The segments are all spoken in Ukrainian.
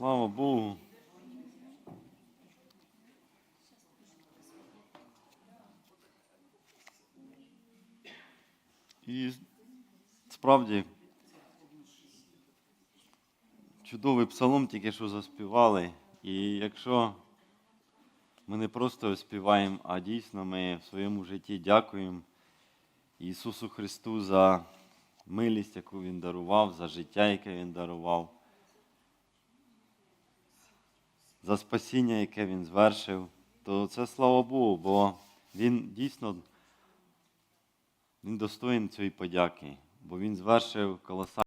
Слава Богу. І справді чудовий псалом тільки що заспівали. І якщо ми не просто співаємо, а дійсно ми в своєму житті дякуємо Ісусу Христу за милість, яку Він дарував, за життя, яке Він дарував, за спасіння, яке Він звершив, то це слава Богу, бо Він дійсно він достоїн цієї подяки, бо Він звершив колосальний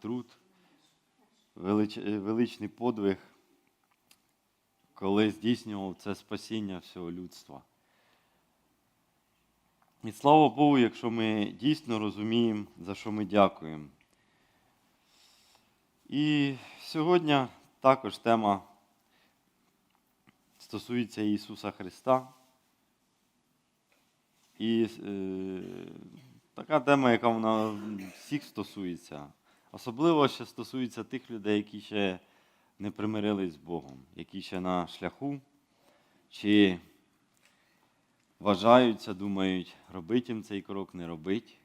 труд, велич, величний подвиг, коли здійснював це спасіння всього людства. І слава Богу, якщо ми дійсно розуміємо, за що ми дякуємо. І сьогодні також тема стосується Ісуса Христа. І е, така тема, яка вона всіх стосується. Особливо ще стосується тих людей, які ще не примирились з Богом, які ще на шляху, чи вважаються, думають, робить їм цей крок, не робить.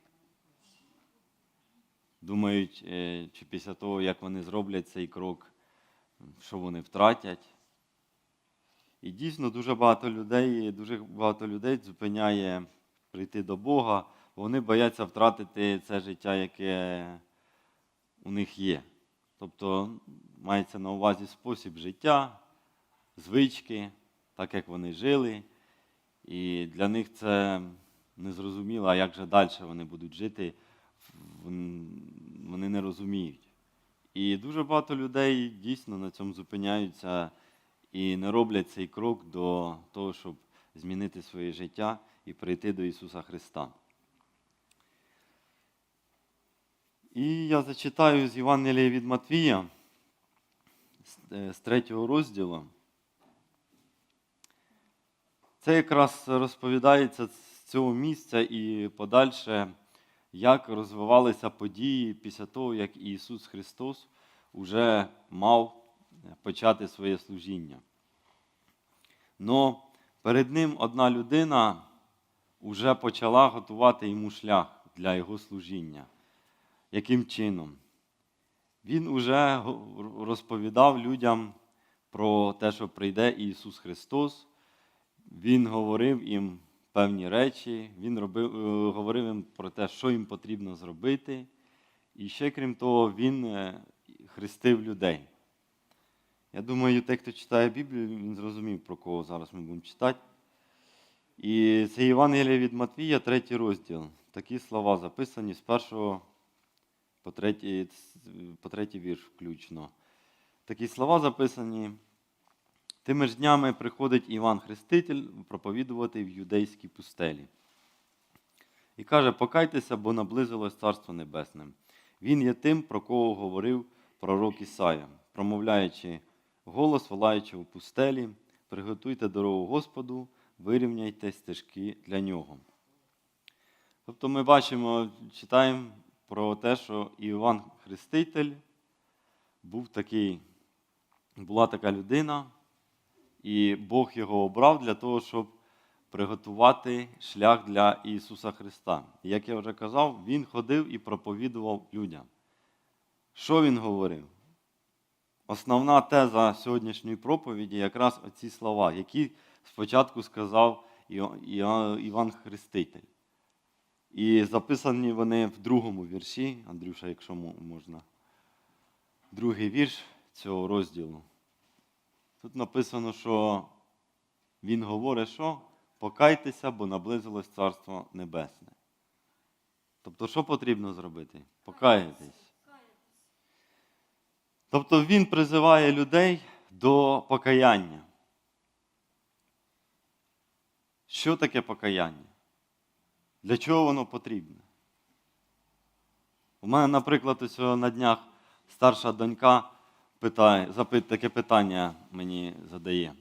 Думають, е, чи після того, як вони зроблять цей крок, що вони втратять. І дійсно дуже багато людей, дуже багато людей зупиняє прийти до Бога, бо вони бояться втратити це життя, яке у них є. Тобто мається на увазі спосіб життя, звички, так як вони жили. І для них це незрозуміло, а як же далі вони будуть жити, вони не розуміють. І дуже багато людей дійсно на цьому зупиняються і не роблять цей крок до того, щоб змінити своє життя і прийти до Ісуса Христа. І я зачитаю з Євангелія від Матвія з третього розділу. Це якраз розповідається з цього місця і подальше, як розвивалися події після того, як Ісус Христос уже мав почати своє служіння. Но перед ним одна людина вже почала готувати йому шлях для його служіння. Яким чином? Він уже розповідав людям про те, що прийде Ісус Христос. Він говорив їм певні речі, Він робив, говорив їм про те, що їм потрібно зробити. І ще, крім того, Він хрестив людей. Я думаю, той, хто читає Біблію, він зрозумів, про кого зараз ми будемо читати. І це Євангелія від Матвія, третій розділ. Такі слова записані з першого по третій, по третій вірш включно. Такі слова записані. Тими ж днями приходить Іван Хреститель проповідувати в юдейській пустелі. І каже: Покайтеся, бо наблизилось Царство Небесне. Він є тим, про кого говорив пророк Ісая, промовляючи голос, волаючи у пустелі, приготуйте дорогу Господу, вирівняйте стежки для нього. Тобто ми бачимо, читаємо про те, що Іван Хреститель був такий, була така людина, і Бог його обрав для того, щоб приготувати шлях для Ісуса Христа. І як я вже казав, Він ходив і проповідував людям. Що Він говорив? Основна теза сьогоднішньої проповіді якраз оці слова, які спочатку сказав Іван Хреститель. І записані вони в другому вірші, Андрюша, якщо можна, другий вірш цього розділу. Тут написано, що він говорить, що покайтеся, бо наблизилось Царство Небесне. Тобто, що потрібно зробити? Покаятись. Тобто він призиває людей до покаяння. Що таке покаяння? Для чого воно потрібне? У мене, наприклад, ось на днях старша донька питає, таке питання мені задає.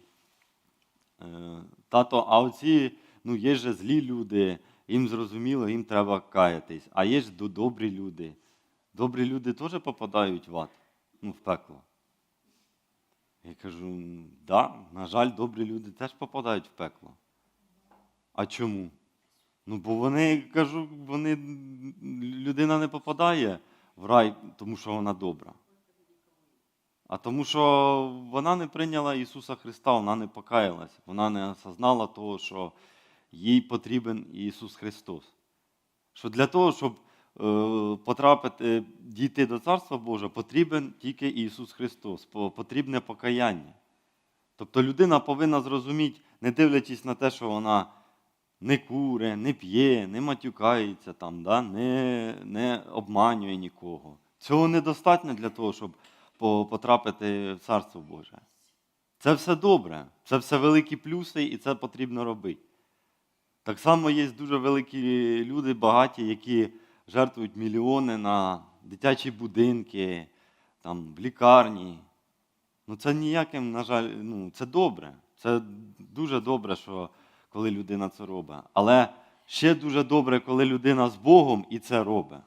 Е, Тато, а оці, ну, є же злі люди, їм зрозуміло, їм треба каятись. А є ж добрі люди. Добрі люди теж попадають в ад, ну, в пекло. Я кажу, «М, да, на жаль, добрі люди теж попадають в пекло. А чому? Ну, бо вони, кажу, вони, людина не попадає в рай, тому що вона добра. А тому, що вона не прийняла Ісуса Христа, вона не покаялась, вона не осознала того, що їй потрібен Ісус Христос. Що для того, щоб е, потрапити, дійти до Царства Божого, потрібен тільки Ісус Христос, потрібне покаяння. Тобто людина повинна зрозуміти, не дивлячись на те, що вона не куре, не п'є, не матюкається, там, да? не, не обманює нікого. Цього недостатньо для того, щоб потрапити в Царство Боже. Це все добре, це все великі плюси, і це потрібно робити. Так само є дуже великі люди, багаті, які жертвують мільйони на дитячі будинки, там, лікарні. Ну це ніяким, на жаль, ну, це добре. Це дуже добре, що коли людина це робить. Але ще дуже добре, коли людина з Богом і це робить.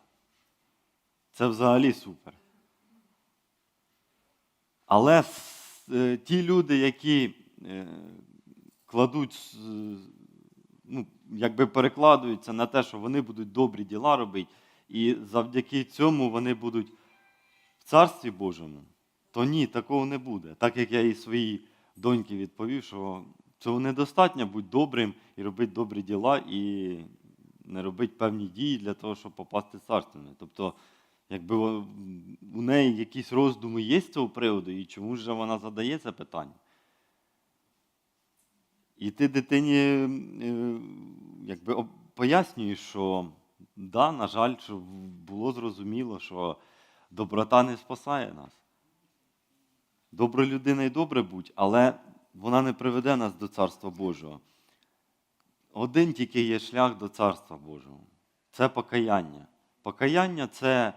Це взагалі супер. Але е, ті люди, які е, кладуть, ну, якби перекладуються на те, що вони будуть добрі діла робити, і завдяки цьому вони будуть в Царстві Божому, то ні, такого не буде. Так як я і своїй доньці відповів, що цього недостатньо бути добрим і робити добрі діла, і не робити певні дії для того, щоб попасти в царство. Тобто, якби у неї якісь роздуми є з цього приводу, і чому ж вона задає це питання? І ти дитині е, якби пояснюєш, що да, на жаль, що було зрозуміло, що доброта не спасає нас. Добра людина і добре будь, але вона не приведе нас до Царства Божого. Один тільки є шлях до Царства Божого. Це покаяння. Покаяння це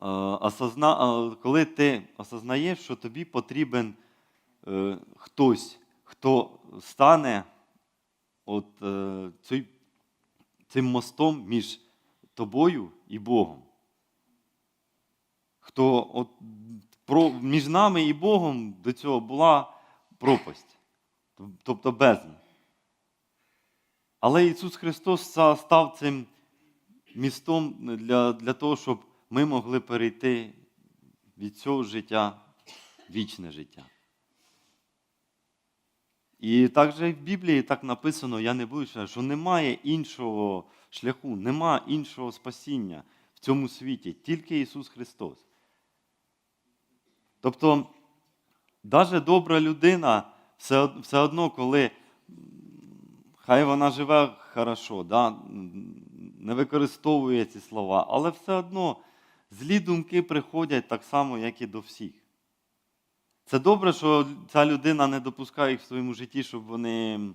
осозна... коли ти осознаєш, що тобі потрібен е, хтось, хто стане от, е, цей, цим мостом між тобою і Богом. Хто от, про, між нами і Богом до цього була пропасть, тобто бездна. Але Ісус Христос став цим містом для, для того, щоб ми могли перейти від цього життя в вічне життя. І також і в Біблії так написано, я не буду сказати, що немає іншого шляху, немає іншого спасіння в цьому світі, тільки Ісус Христос. Тобто, навіть добра людина все, все одно, коли хай вона живе хорошо, да, не використовує ці слова, але все одно злі думки приходять так само, як і до всіх. Це добре, що ця людина не допускає їх в своєму житті, щоб вони е,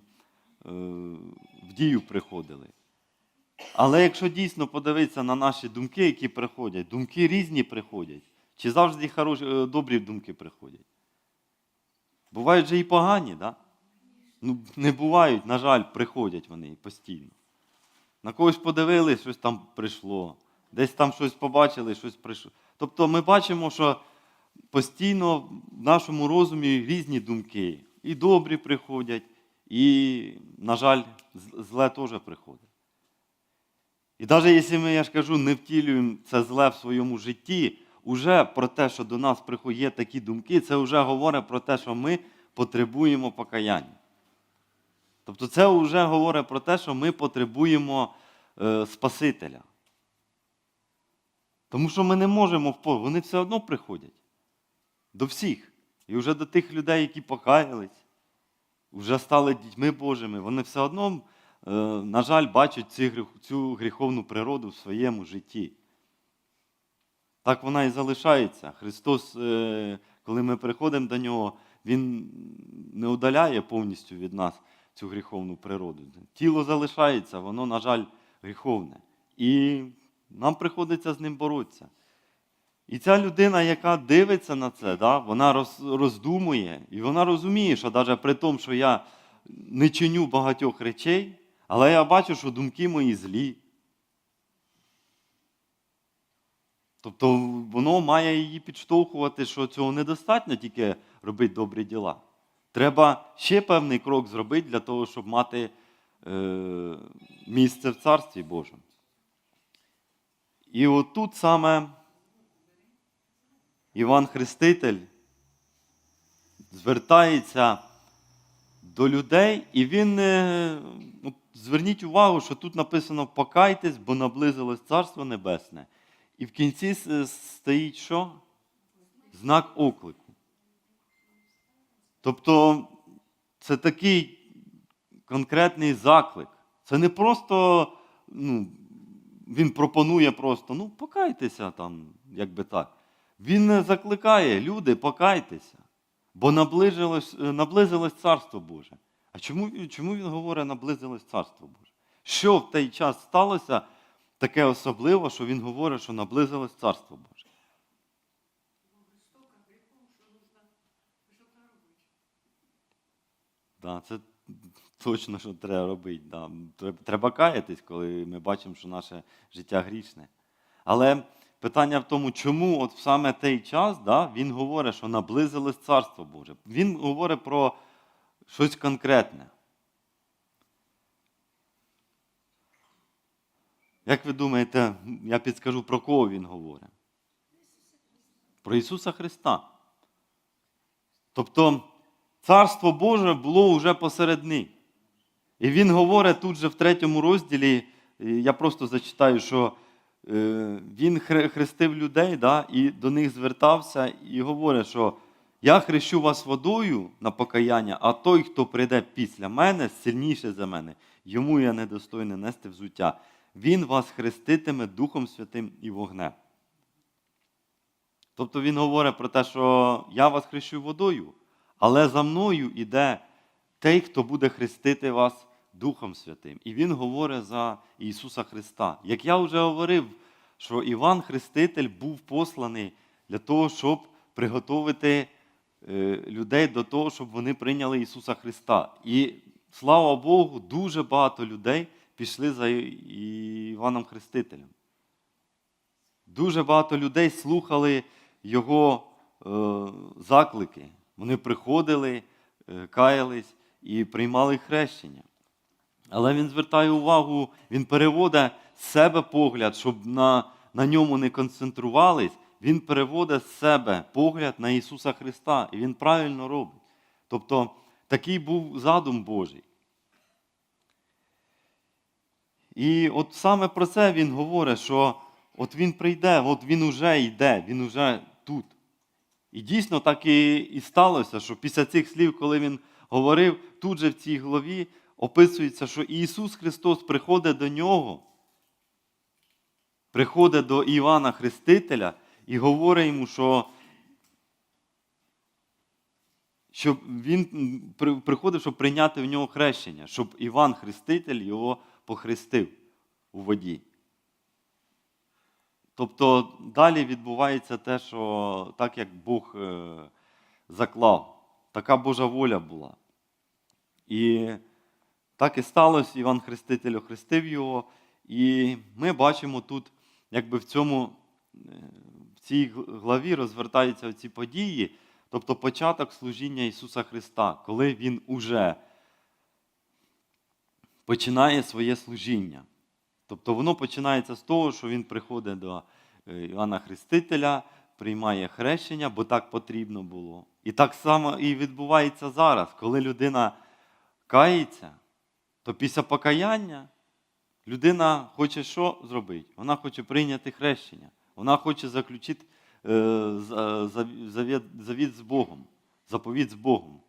в дію приходили. Але якщо дійсно подивитися на наші думки, які приходять, думки різні приходять, чи завжди хороші, е, добрі думки приходять? Бувають же і погані, да? Ну, не бувають, на жаль, приходять вони постійно. На когось подивились, щось там прийшло, десь там щось побачили, щось прийшло. Тобто ми бачимо, що постійно в нашому розумі різні думки. І добрі приходять, і, на жаль, зле теж приходить. І навіть якщо ми, я ж кажу, не втілюємо це зле в своєму житті, уже про те, що до нас приходять такі думки, це вже говорить про те, що ми потребуємо покаяння. Тобто це вже говорить про те, що ми потребуємо е, Спасителя. Тому що ми не можемо впо- вони все одно приходять. До всіх. І вже до тих людей, які покаялись, вже стали дітьми Божими, вони все одно, е, на жаль, бачать цю гріховну природу в своєму житті. Так вона і залишається. Христос, е, коли ми приходимо до Нього, Він не удаляє повністю від нас цю гріховну природу. Тіло залишається, воно, на жаль, гріховне. І нам приходиться з ним боротися. І ця людина, яка дивиться на це, да, вона роздумує, і вона розуміє, що навіть при тому, що я не чиню багатьох речей, Але я бачу, що думки мої злі. Тобто воно має її підштовхувати, що цього недостатньо тільки робити добрі діла. Треба ще певний крок зробити для того, щоб мати е, місце в Царстві Божому. І отут саме Іван Хреститель звертається до людей, і він, е, ну, зверніть увагу, що тут написано покайтесь, бо наблизилось Царство Небесне. І в кінці стоїть що? Знак оклику. Тобто це такий конкретний заклик. Це не просто ну, він пропонує просто, ну, покайтеся там, як би так. Він не закликає, люди, покайтеся, бо наближилось, е, наблизилось Царство Боже. А чому, чому він говорить, наблизилось Царство Боже? Що в той час сталося таке особливе, що він говорить, що наблизилось Царство Боже? Да, це точно, що треба робити. Да. Треба каятись, коли ми бачимо, що наше життя грішне. Але питання в тому, чому от саме той час да, він говорить, що наблизилось Царство Боже. Він говорить про щось конкретне. Як ви думаєте, я підскажу, про кого він говорить? Про Ісуса Христа. Тобто, Царство Боже було вже посеред. І він говорить тут же в третьому розділі, я просто зачитаю, що е, він хрестив людей да, і до них звертався і говорить, що я хрещу вас водою на покаяння, а той, хто прийде після мене, сильніше за мене, йому я недостойний нести взуття. Він вас хреститиме Духом Святим і вогнем. Тобто він говорить про те, що я вас хрещу водою, але за мною іде той, хто буде хрестити вас Духом Святим. І він говорить за Ісуса Христа. Як я вже говорив, що Іван Хреститель був посланий для того, щоб приготовити е, людей до того, щоб вони прийняли Ісуса Христа. І слава Богу, дуже багато людей пішли за Іваном Хрестителем. Дуже багато людей слухали його е, заклики. Вони приходили, е, каялись і приймали хрещення. Але він звертає увагу, він переводить себе погляд, щоб на, на ньому не концентрувались. Він переводить з себе погляд на Ісуса Христа, і Він правильно робить. Тобто такий був задум Божий. І от саме про це він говорить, що от він прийде, от він уже йде, він уже тут. І дійсно так і, і сталося, що після цих слів, коли він говорив, тут же в цій главі описується, що Ісус Христос приходить до нього, приходить до Івана Хрестителя і говорить йому, що щоб він приходив, щоб прийняти в нього хрещення, щоб Іван Хреститель його похрестив у воді. Тобто далі відбувається те, що так як Бог е, заклав, така Божа воля була. І так і сталося, Іван Хреститель охрестив його. І ми бачимо тут, якби в цьому, е, в цій главі розвертаються ці події, тобто початок служіння Ісуса Христа, коли Він уже починає своє служіння. Тобто воно починається з того, що він приходить до е, Іоанна Хрестителя, приймає хрещення, бо так потрібно було. І так само і відбувається зараз, коли людина кається, то після покаяння людина хоче що зробити? Вона хоче прийняти хрещення, вона хоче заключити е, за- завіт, з Богом, заповідь з Богом.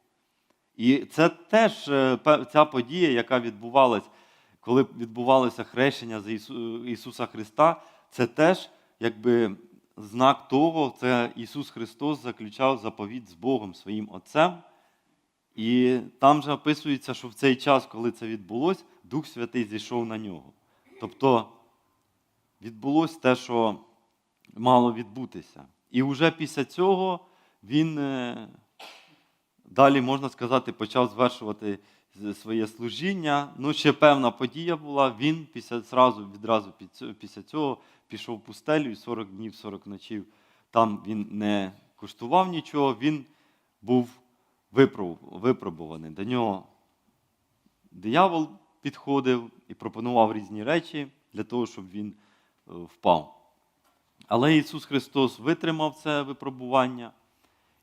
І це теж е, ця подія, яка відбувалась, коли відбувалося хрещення Ісу- Ісуса Христа, це теж якби знак того, це Ісус Христос заключав заповідь з Богом, своїм Отцем. І там же описується, що в цей час, коли це відбулося, Дух Святий зійшов на нього. Тобто відбулося те, що мало відбутися. І вже після цього він е, далі, можна сказати, почав звершувати своє служіння. Ну, ще певна подія була. Він після, зразу, відразу після цього пішов в пустелю і 40 днів, 40 ночів. Там він не куштував нічого, він був випробуваний. До нього диявол підходив і пропонував різні речі для того, щоб він е, впав. Але Ісус Христос витримав це випробування,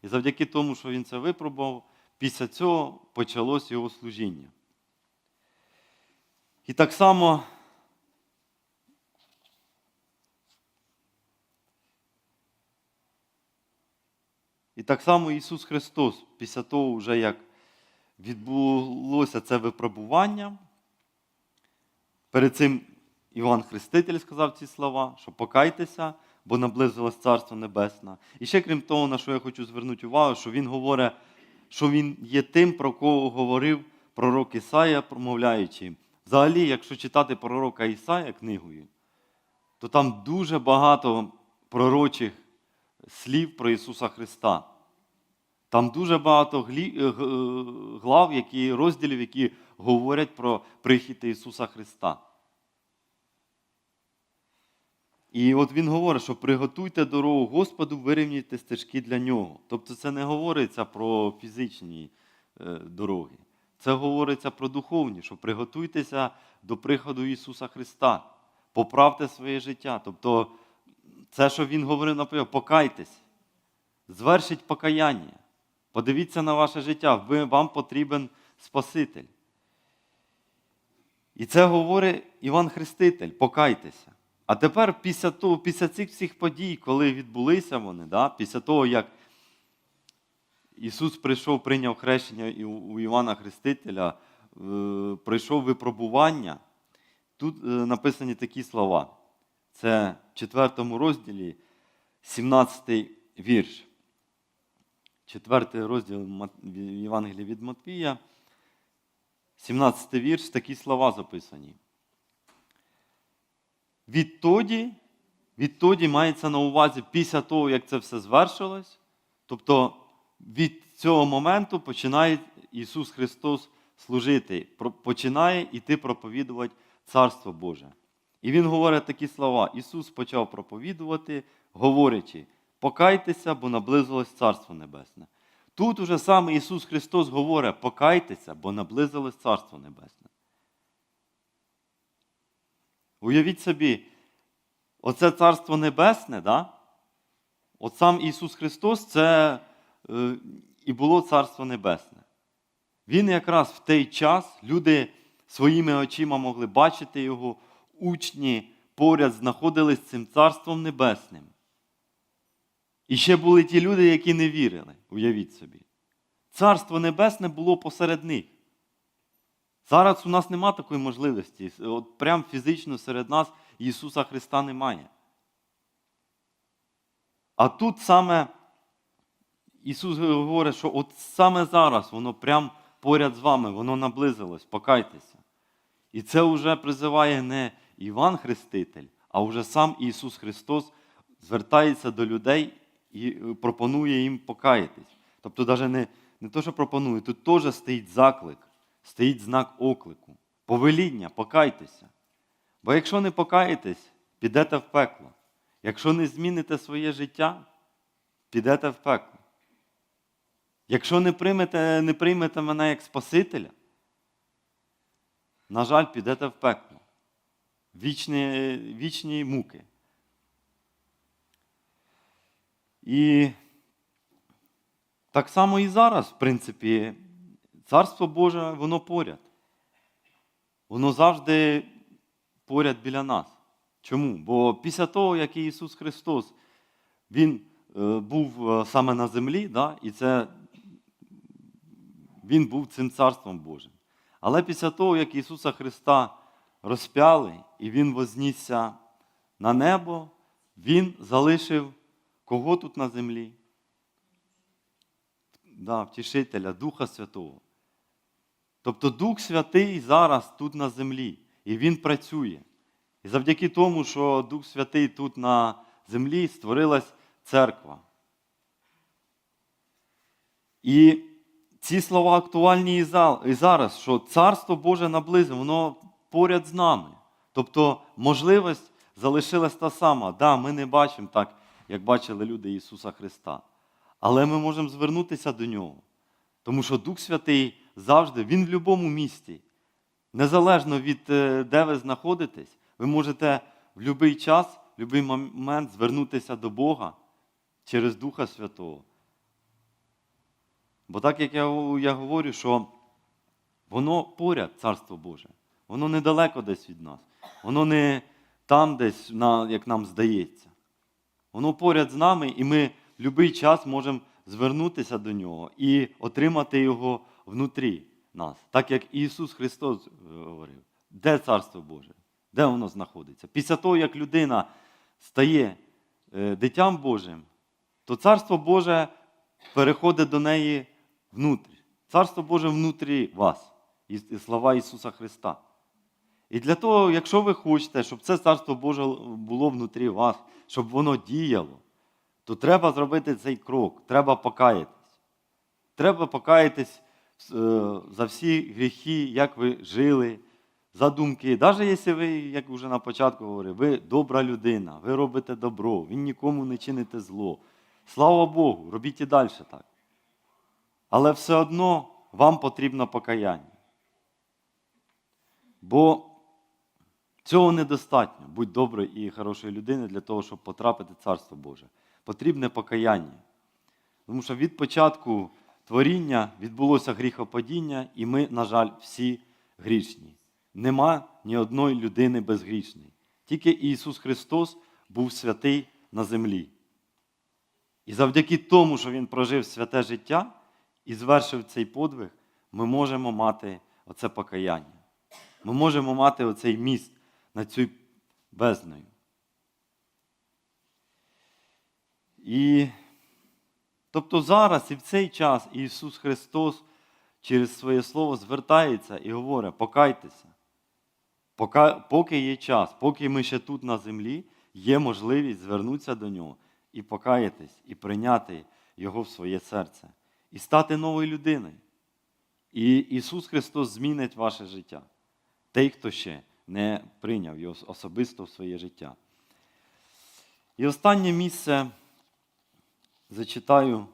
і завдяки тому, що Він це випробував, після цього почалось Його служіння. І так само І так само Ісус Христос, після того, вже як відбулося це випробування, перед цим Іван Хреститель сказав ці слова, що покайтеся, бо наблизилось Царство Небесне. І ще крім того, на що я хочу звернути увагу, що він говорить, що він є тим, про кого говорив пророк Ісая, промовляючи. Взагалі, якщо читати пророка Ісая книгою, то там дуже багато пророчих слів про Ісуса Христа. Там дуже багато е, е, глав, які, розділів, які говорять про прихід Ісуса Христа. І от він говорить, що приготуйте дорогу Господу, вирівняйте стежки для нього. Тобто це не говориться про фізичні е, дороги. Це говориться про духовні, що приготуйтеся до приходу Ісуса Христа, поправте своє життя. Тобто, це, що Він говорив, наприклад, покайтесь, звершіть покаяння. Подивіться на ваше життя, ви, вам потрібен Спаситель. І це говорить Іван Хреститель, покайтеся. А тепер після того, після цих всіх подій, коли відбулися вони, да, після того, як Ісус прийшов, прийняв хрещення у Івана Хрестителя, е, пройшов випробування, тут е, написані такі слова. Це в 4 розділі, 17 вірш. Четвертий розділ Євангелія від Матвія, 17 вірш, такі слова записані. Відтоді, відтоді мається на увазі після того, як це все звершилось, тобто від цього моменту починає Ісус Христос служити, починає іти проповідувати Царство Боже. І Він говорить такі слова. Ісус почав проповідувати, говорячи, покайтеся, бо наблизилось Царство Небесне. Тут уже саме Ісус Христос говорить, покайтеся, бо наблизилось Царство Небесне. Уявіть собі, оце Царство Небесне, да? от сам Ісус Христос це е, і було Царство Небесне. Він якраз в той час люди своїми очима могли бачити Його, учні поряд знаходились з цим Царством Небесним. І ще були ті люди, які не вірили, уявіть собі. Царство Небесне було посеред них. Зараз у нас нема такої можливості. От прям фізично серед нас Ісуса Христа немає. А тут саме Ісус говорить, що от саме зараз воно прям поряд з вами, воно наблизилось, покайтеся. І це вже призиває не Іван Хреститель, а вже сам Ісус Христос звертається до людей і пропонує їм покаятись. Тобто, навіть не, не то, що пропонує, тут теж стоїть заклик, стоїть знак оклику, повеління, покайтеся. Бо якщо не покаєтесь, підете в пекло. Якщо не зміните своє життя, підете в пекло. Якщо не приймете, не приймете мене як Спасителя, на жаль, підете в пекло. Вічні, вічні муки. І так само і зараз, в принципі, Царство Боже, воно поряд. Воно завжди поряд біля нас. Чому? Бо після того, як Ісус Христос Він е, був е, саме на землі, да, і це Він був цим Царством Божим. Але після того, як Ісуса Христа розп'яли і Він вознісся на небо, Він залишив кого тут на землі? Да, Втішителя, Духа Святого. Тобто Дух Святий зараз тут на землі, і Він працює. І завдяки тому, що Дух Святий тут на землі створилась церква. І ці слова актуальні і зараз, що Царство Боже наблизило, воно поряд з нами. Тобто можливість залишилась та сама. Да, ми не бачимо так, як бачили люди Ісуса Христа. Але ми можемо звернутися до Нього. Тому що Дух Святий завжди, Він в будь-якому місті. Незалежно від е, де ви знаходитесь, ви можете в будь-який час, в будь-який момент звернутися до Бога через Духа Святого. Бо так як я, я говорю, що воно поряд, Царство Боже, воно недалеко десь від нас, воно не там десь, як нам здається. Воно поряд з нами, і ми в будь-який час можемо звернутися до нього і отримати його внутрі нас. Так як Ісус Христос е, говорив, де Царство Боже? Де воно знаходиться? Після того, як людина стає е, дитям Божим, то Царство Боже переходить до неї внутрі. Царство Боже внутрі вас. І слова Ісуса Христа. І для того, якщо ви хочете, щоб це Царство Боже було внутрі вас, щоб воно діяло, то треба зробити цей крок, треба покаятись. Треба покаятись за всі гріхи, як ви жили, за думки. Навіть якщо ви, як вже на початку говорив, ви добра людина, ви робите добро, ви нікому не чините зло. Слава Богу, робіть і далі так. Але все одно вам потрібно покаяння. Бо цього недостатньо, будь доброю і хорошою людиною для того, щоб потрапити в Царство Боже. Потрібне покаяння. Тому що від початку творіння відбулося гріхопадіння, і ми, на жаль, всі грішні. Нема ні одної людини безгрішної. Тільки Ісус Христос був святий на землі. І завдяки тому, що Він прожив святе життя і звершив цей подвиг, ми можемо мати оце покаяння. Ми можемо мати оцей міст над цю бездною. І тобто зараз і в цей час Ісус Христос через своє Слово звертається і говорить: покайтеся. Поки, є час, поки ми ще тут на землі, є можливість звернутися до Нього і покаятись, і прийняти Його в своє серце, і стати новою людиною. І Ісус Христос змінить ваше життя. Той, хто ще не прийняв його особисто в своє життя. І останнє місце зачитаю.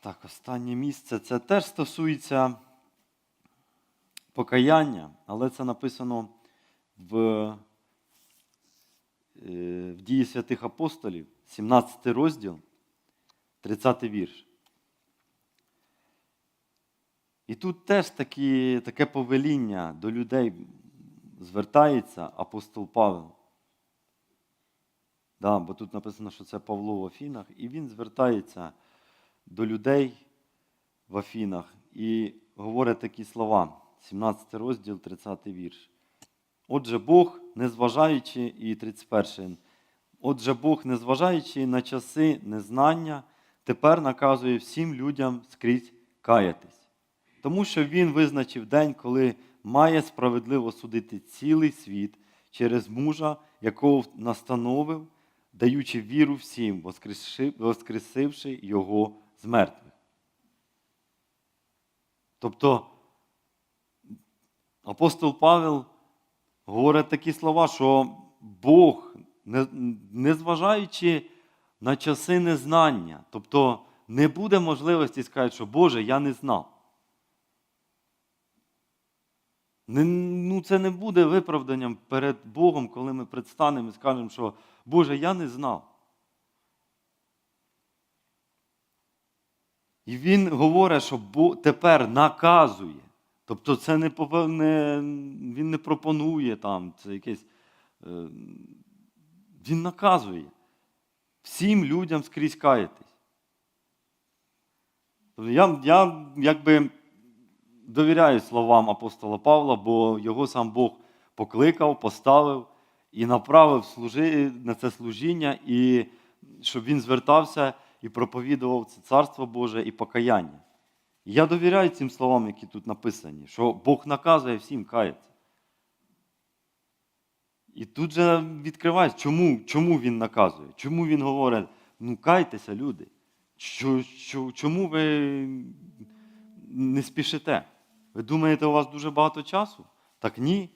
Так, останнє місце це теж стосується покаяння, але це написано в, е, в дії святих апостолів, 17 розділ, 30 вірш. І тут теж такі, таке повеління до людей звертається апостол Павел. Да, бо тут написано, що це Павло в Афінах, і він звертається до людей в Афінах і говорить такі слова, 17 розділ, 30 вірш. Отже, Бог, незважаючи, і 31. Отже, Бог, незважаючи на часи незнання, тепер наказує всім людям скрізь каятись. Тому що Він визначив день, коли має справедливо судити цілий світ через мужа, якого настановив, даючи віру всім, воскресивши його з мертвих. Тобто апостол Павел говорить такі слова, що Бог, незважаючи на часи незнання, тобто не буде можливості сказати, що Боже, я не знав. Не, ну, це не буде виправданням перед Богом, коли ми предстанемо і скажемо, що Боже, я не знав. І він говорить, що тепер наказує. Тобто це не, не він не пропонує там, це якесь. е, Він наказує всім людям скрізь каятись. Тобто я, я якби довіряю словам апостола Павла, бо його сам Бог покликав, поставив і направив служи, на це служіння, і щоб він звертався і проповідував це Царство Боже і покаяння. Я довіряю цим словам, які тут написані, що Бог наказує всім каятися. І тут же відкривається, чому, чому він наказує, чому він говорить, ну кайтеся, люди. Чому ви не спішите? Ви думаєте, у вас дуже багато часу? Так ні.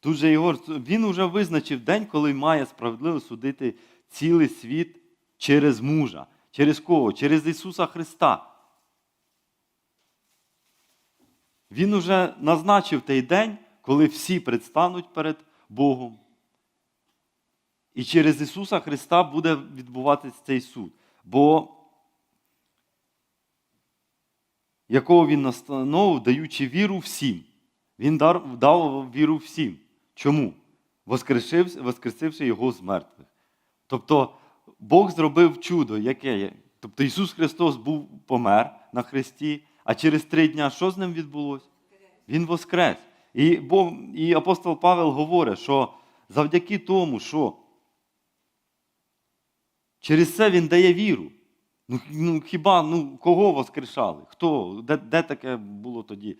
Тут же Ігор, він вже визначив день, коли має справедливо судити цілий світ через мужа. Через кого? Через Ісуса Христа. Він уже назначив той день, коли всі предстануть перед Богом. І через Ісуса Христа буде відбуватися цей суд. Бо якого Він настановив, даючи віру всім. Він дав віру всім. Чому? Воскресивши, Його з мертвих. Тобто Бог зробив чудо, яке є. Тобто Ісус Христос був помер на Христі, а через три дня що з ним відбулося? Він воскрес. І, Бог, і апостол Павел говорить, що завдяки тому, що через це він дає віру. Ну, ну хіба ну, кого воскрешали? Хто? Де, де таке було тоді?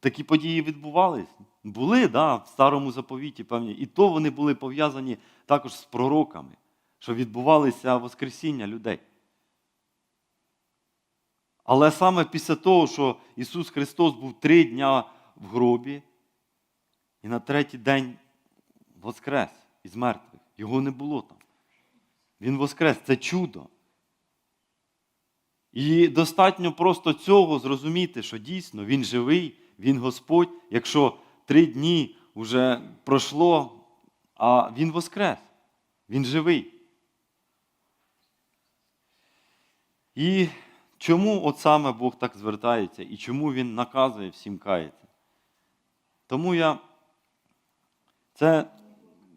Такі події відбувались? Були, да, в старому заповіті певні. І то вони були пов'язані також з пророками, що відбувалися Воскресіння людей. Але саме після того, що Ісус Христос був три дня в гробі, і на третій день воскрес із мертвих. Його не було там. Він воскрес. Це чудо. І достатньо просто цього зрозуміти, що дійсно Він живий, Він Господь, якщо три дні вже пройшло, а Він воскрес. Він живий. І чому от саме Бог так звертається і чому Він наказує всім каяти? Тому я. Це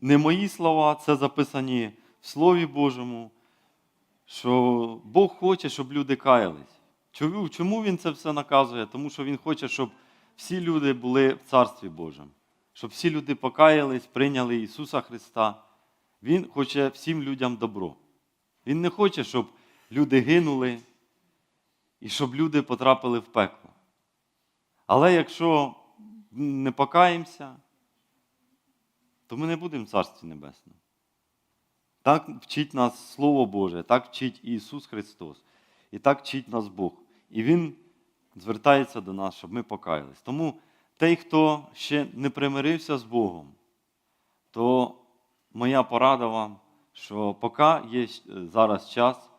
не мої слова, це записані в Слові Божому, що Бог хоче, щоб люди каялись. Чому, Він це все наказує? Тому що Він хоче, щоб всі люди були в Царстві Божому, щоб всі люди покаялись, прийняли Ісуса Христа. Він хоче всім людям добро. Він не хоче, щоб люди гинули і щоб люди потрапили в пекло. Але якщо не покаємося, то ми не будемо в Царстві Небесному. Так вчить нас Слово Боже, так вчить Ісус Христос. І так вчить нас Бог. І Він звертається до нас, щоб ми покаялись. Тому той, хто ще не примирився з Богом, то моя порада вам, що поки є зараз час,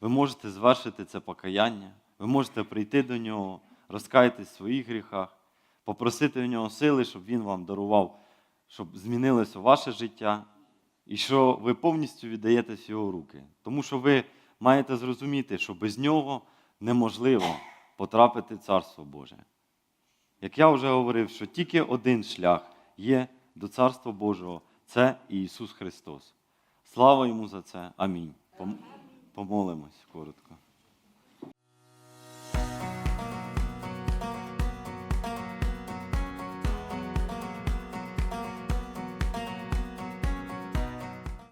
ви можете звершити це покаяння, ви можете прийти до нього, розкаятись в своїх гріхах, попросити в нього сили, щоб він вам дарував, щоб змінилося ваше життя, і що ви повністю віддаєтесь його руки. Тому що ви маєте зрозуміти, що без нього неможливо потрапити в Царство Боже. Як я вже говорив, що тільки один шлях є до Царства Божого це Ісус Христос. Слава йому за це. Амінь. Помолимось коротко.